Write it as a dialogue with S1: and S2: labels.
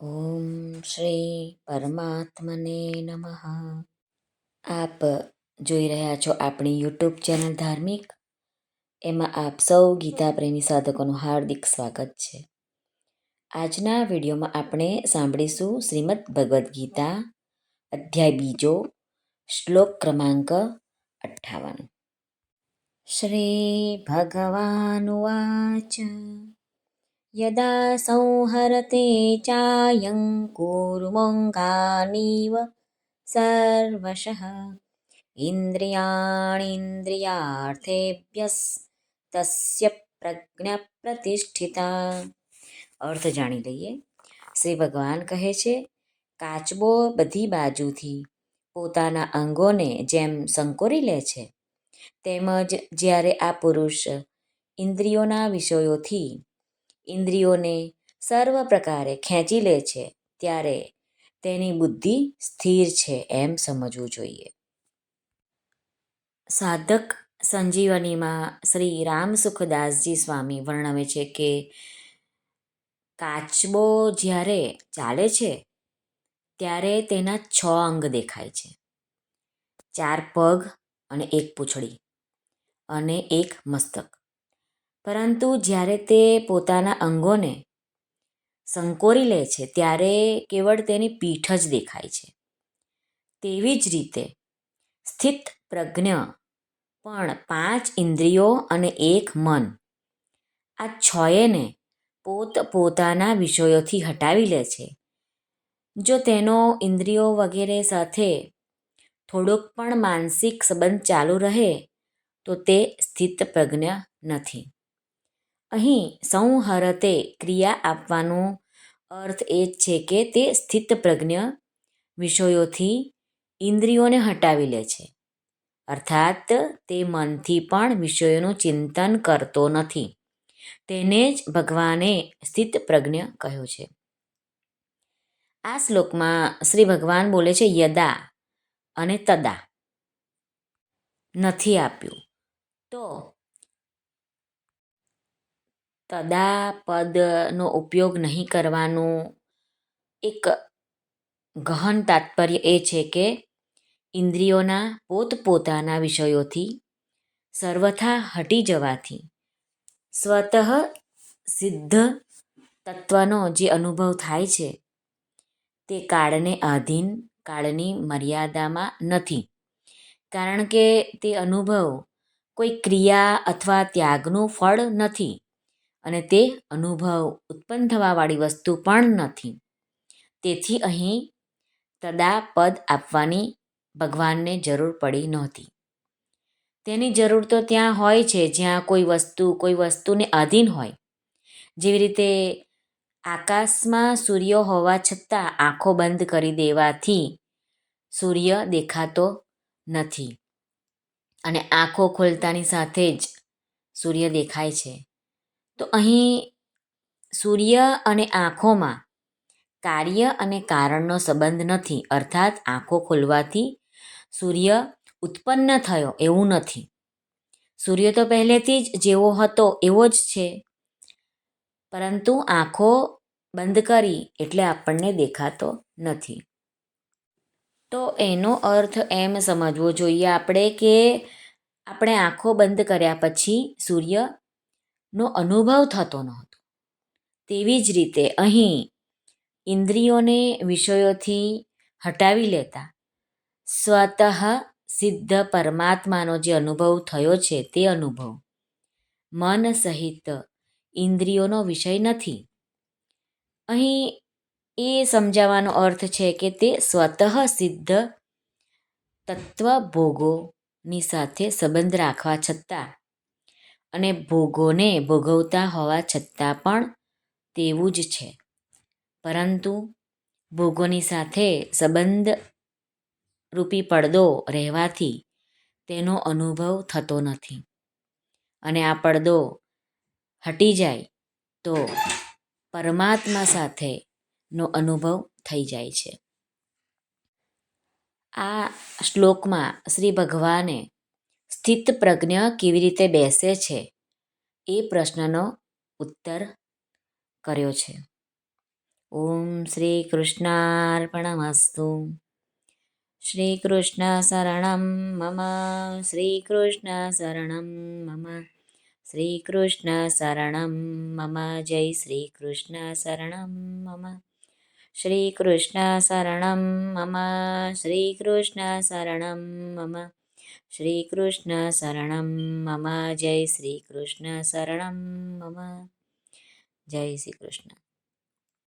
S1: ઓમ શ્રી પરમાત્મને નમઃ આપ જોઈ રહ્યા છો આપણી યુટ્યુબ ચેનલ ધાર્મિક। એમાં આપ સૌ ગીતા પ્રેમી સાધકોનું હાર્દિક સ્વાગત છે। આજના વિડીયોમાં આપણે સાંભળીશું શ્રીમદ ભગવદ્ ગીતા, અધ્યાય બીજો, શ્લોક ક્રમાંક અઠ્ઠાવન। શ્રી ભગવાનુવાચ यदा संहरते चायं कूर्मोऽङ्गानीव सर्वशः ઇન્દ્રિયાણીન્દ્રિયાર્થેભ્યસ્તસ્ય પ્રજ્ઞા પ્રતિષ્ઠિતા અર્થ જાણી લઈએ શ્રી ભગવાન કહે છે કાચબો બધી બાજુથી પોતાના અંગોને જેમ સંકોરી લે છે તેમજ જ્યારે આ પુરુષ ઇન્દ્રિયોના વિષયોથી ઇન્દ્રિયોને સર્વ પ્રકારે ખેંચી લે છે, ત્યારે તેની બુદ્ધિ સ્થિર છે એમ સમજવું જોઈએ. સાધક સંજીવનીમાં શ્રી રામ સુખદાસજી સ્વામી વર્ણવે છે કે, કાચબો જ્યારે ચાલે છે, ત્યારે તેના છ અંગ દેખાય છે. ચાર પગ અને એક પૂંછડી અને એક મસ્તક. પરંતુ જ્યારે તે પોતાના અંગોને સંકોરી લે છે, ત્યારે કેવળ તેની પીઠ જ દેખાય છે. તેવી જ રીતે સ્થિત પ્રજ્ઞ પણ પાંચ ઇન્દ્રિયો અને એક મન, આ છયેને પોત પોતાના વિષયોથી હટાવી લે છે. જો તેનો ઇન્દ્રિયો વગેરે સાથે થોડોક પણ માનસિક સંબંધ ચાલુ રહે, તો તે સ્થિત પ્રજ્ઞ નથી. અહીં સંહરતે ક્રિયા આપવાનો અર્થ એ છે કે તે સ્થિત પ્રજ્ઞ વિષયોથી ઇન્દ્રિયોને હટાવી લે છે. અર્થાત તે મનથી પણ વિષયોનું ચિંતન કરતો નથી. તેને જ ભગવાને સ્થિત પ્રજ્ઞ કહ્યો છે. આ શ્લોકમાં શ્રી ભગવાન બોલે છે, યદા અને તદા નથી આપ્યું. તો તદા પદનો ઉપયોગ નહીં કરવાનું. એક ગહન તાત્પર્ય એ છે કે ઇન્દ્રિયોના પોતપોતાના વિષયોથી સર્વથા હટી જવાથી સ્વતઃ સિદ્ધ તત્વનો જે અનુભવ થાય છે તે કાળને આધીન, કાળની મર્યાદામાં નથી. કારણ કે તે અનુભવ કોઈ ક્રિયા અથવા ત્યાગનું ફળ નથી. અને તે અનુભવ ઉત્પન્ન થવાવાળી વસ્તુ પણ નથી. તેથી અહીં તદા પદ આપવાની ભગવાનને જરૂર પડી નહોતી. તેની જરૂર તો ત્યાં હોય છે, જ્યાં કોઈ વસ્તુ, કોઈ વસ્તુને આધીન હોય. જેવી રીતે આકાશમાં સૂર્ય હોવા છતાં આંખો બંધ કરી દેવાથી સૂર્ય દેખાતો નથી અને આંખો ખોલતાની સાથે જ સૂર્ય દેખાય છે. તો અહીં સૂર્ય અને આંખોમાં કાર્ય અને કારણનો સંબંધ નથી. અર્થાત આંખો ખોલવાથી સૂર્ય ઉત્પન્ન થયો એવું નથી. સૂર્ય તો પહેલેથી જ જેવો હતો એવો જ છે. પરંતુ આંખો બંધ કરી એટલે આપણને દેખાતો નથી. તો એનો અર્થ એમ સમજવો જોઈએ આપણે કે આપણે આંખો બંધ કર્યા પછી સૂર્યનો અનુભવ થતો નહોતો. તેવી જ રીતે અહીં ઇન્દ્રિયોને વિષયોથી હટાવી લેતા સ્વતઃ સિદ્ધ પરમાત્માનો જે અનુભવ થયો છે તે અનુભવ. મન સહિત ઇન્દ્રિયોનો વિષય નથી. અહીં એ સમજાવવાનો અર્થ છે કે તે સ્વતઃ સિદ્ધ તત્વ ભોગોની સાથે સંબંધ રાખવા છતાં અને ભોગોને ભોગવતા હોવા છતાં પણ તેવું જ છે. પરંતુ ભોગોની સાથે સંબંધ રૂપી પડદો રહેવાથી તેનો અનુભવ થતો નથી. અને આ પડદો હટી જાય તો પરમાત્મા સાથેનો અનુભવ થઈ જાય છે. આ શ્લોકમાં શ્રી ભગવાને સ્થિત પ્રજ્ઞ કેવી રીતે બેસે છે? એ પ્રશ્નનો ઉત્તર કર્યો છે. ઓમ શ્રી કૃષ્ણાર્પણમસ્તુ. શ્રી કૃષ્ણ શરણમ મમ. શ્રી કૃષ્ણ શરણમ મમ. શ્રી કૃષ્ણ શરણમ મમ. જય શ્રી કૃષ્ણ શરણમ મમ. શ્રી કૃષ્ણ શરણમ મમ. શ્રી કૃષ્ણ શરણમ મમ. શ્રી કૃષ્ણ શરણમ મમ જય શ્રી કૃષ્ણ શરણમ મમ જય શ્રી કૃષ્ણ